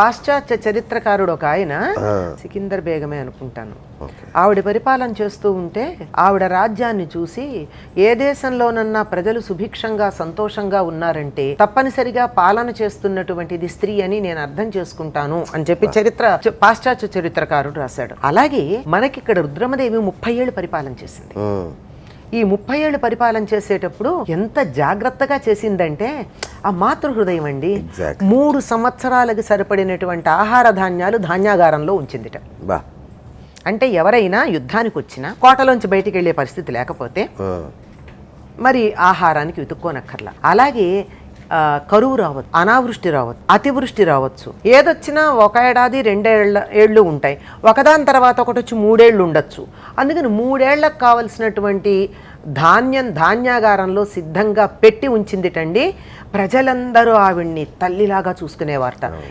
పాశ్చాత్య చరిత్రకారుడు ఒక ఆయన సికిందర్ బేగమే అనుకుంటాను. ఆవిడ పరిపాలన చేస్తూ ఉంటే ఆవిడ రాజ్యాన్ని చూసి ఏ దేశంలోనన్నా ప్రజలు సుభిక్షంగా సంతోషంగా ఉన్నారంటే తప్పనిసరిగా పాలన చేస్తున్నటువంటిది స్త్రీ అని నేను అర్థం చేసుకుంటాను అని చెప్పి చరిత్ర పాశ్చాత్య చరిత్రకారుడు రాశాడు. అలాగే మనకి ఇక్కడ రుద్రమదేవి ముప్పై ఏళ్ళు పరిపాలన చేసింది. ఈ ముప్పై ఏళ్ళు పరిపాలన చేసేటప్పుడు ఎంత జాగ్రత్తగా చేసిందంటే ఆ మాతృ హృదయం అండి. మూడు సంవత్సరాలకు సరిపడినటువంటి ఆహార ధాన్యాలు ధాన్యాగారంలో ఉంచిందిట. బా. అంటే ఎవరైనా యుద్ధానికి వచ్చినా కోటలోంచి బయటికి వెళ్ళే పరిస్థితి లేకపోతే మరి ఆహారానికి వెతుక్కోనక్కర్లా. అలాగే కరువు రావచ్చు అనావృష్టి రావచ్చు అతివృష్టి రావచ్చు. ఏదొచ్చినా ఒక ఏడాది రెండేళ్ళ ఏళ్ళు ఉంటాయి. ఒకదాని తర్వాత ఒకటి వచ్చి మూడేళ్ళు ఉండొచ్చు. అందుకని మూడేళ్ళకు కావలసినటువంటి ధాన్యం ధాన్యాగారంలో సిద్ధంగా పెట్టి ఉంచిందిటండి. ప్రజలందరూ ఆవిడ్ని తల్లిలాగా చూసుకునేవారట